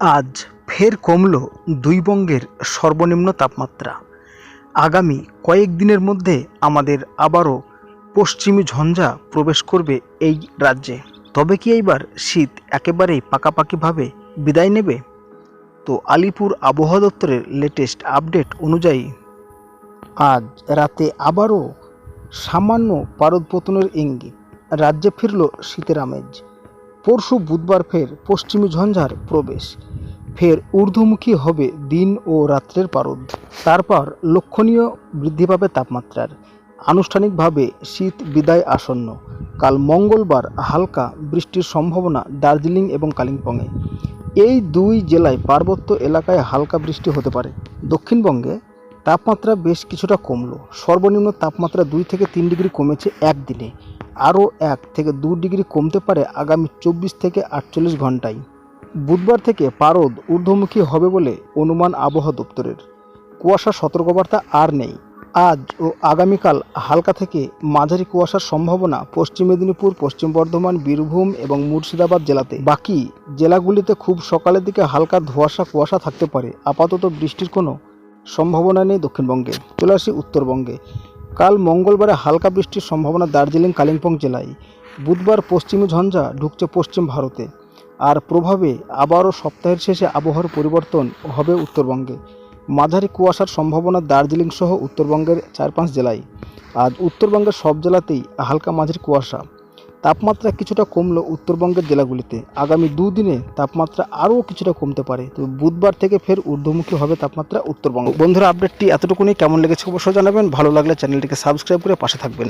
আজ ফের কমল দুই বঙ্গের সর্বনিম্ন তাপমাত্রা। আগামী কয়েকদিনের মধ্যে আমাদের আবারও পশ্চিমী ঝঞ্ঝা প্রবেশ করবে এই রাজ্যে। তবে কি এইবার শীত একেবারেই পাকাপাকিভাবে বিদায় নেবে? তো আলিপুর আবহাওয়া দপ্তরের লেটেস্ট আপডেট অনুযায়ী, আজ রাতে আবারও সামান্য পারদপতনের ইঙ্গিত। রাজ্যে ফিরল শীতের আমেজ। পরশু বুধবার ফের পশ্চিমী ঝঞ্ঝার প্রবেশ। ফের ঊর্ধ্বমুখী হবে দিন ও রাত্রের পারদ। তারপর লক্ষণীয় বৃদ্ধি পাবে তাপমাত্রার। আনুষ্ঠানিকভাবে শীত বিদায় আসন্ন। কাল মঙ্গলবার হালকা বৃষ্টির সম্ভাবনা দার্জিলিং এবং কালিম্পংয়ে। এই দুই জেলায় পার্বত্য এলাকায় হালকা বৃষ্টি হতে পারে। দক্ষিণবঙ্গে তাপমাত্রা বেশ কিছুটা কমলো। সর্বনিম্ন তাপমাত্রা দুই থেকে তিন ডিগ্রি কমেছে একদিনে। আরও এক থেকে দু ডিগ্রি কমতে পারে আগামী চব্বিশ থেকে আটচল্লিশ ঘন্টায়। বুধবার থেকে পারদ ঊর্ধ্বমুখী হবে বলে অনুমান আবহাওয়া দপ্তরের। কুয়াশা সতর্কবার্তা আর নেই। আজ ও আগামীকাল হালকা থেকে মাঝারি কুয়াশার সম্ভাবনা পশ্চিম মেদিনীপুর, পশ্চিম বর্ধমান, বীরভূম এবং মুর্শিদাবাদ জেলাতে। বাকি জেলাগুলিতে খুব সকালের দিকে হালকা ধোঁয়াশা কুয়াশা থাকতে পারে। আপাতত বৃষ্টির কোনো সম্ভাবনা নেই দক্ষিণবঙ্গে। চলে আসি উত্তরবঙ্গে। কাল মঙ্গলবারে হালকা বৃষ্টির সম্ভাবনা দার্জিলিং, কালিম্পং জেলায়। বুধবার পশ্চিমী ঝঞ্ঝা ঢুকছে পশ্চিম ভারতে। আর প্রভাবে আবারও সপ্তাহের শেষে আবহাওয়ার পরিবর্তন হবে উত্তরবঙ্গে। মাঝারি কুয়াশার সম্ভাবনা দার্জিলিং সহ উত্তরবঙ্গের চার পাঁচ জেলায়। আজ উত্তরবঙ্গের সব জেলাতেই হালকা মাঝারি কুয়াশা। তাপমাত্রা কিছুটা কমলো উত্তরবঙ্গের জেলাগুলিতে আগামী দুদিনে তাপমাত্রা আরও কিছুটা কমতে পারে। তবে বুধবার থেকে ফের ঊর্ধ্বমুখী হবে তাপমাত্রা উত্তরবঙ্গ। বন্ধুরা আপডেটটি এতটুকুনি। কেমন লেগেছে অবশ্যই জানাবেন। ভালো লাগলে চ্যানেলটিকে সাবস্ক্রাইব করে পাশে থাকবেন।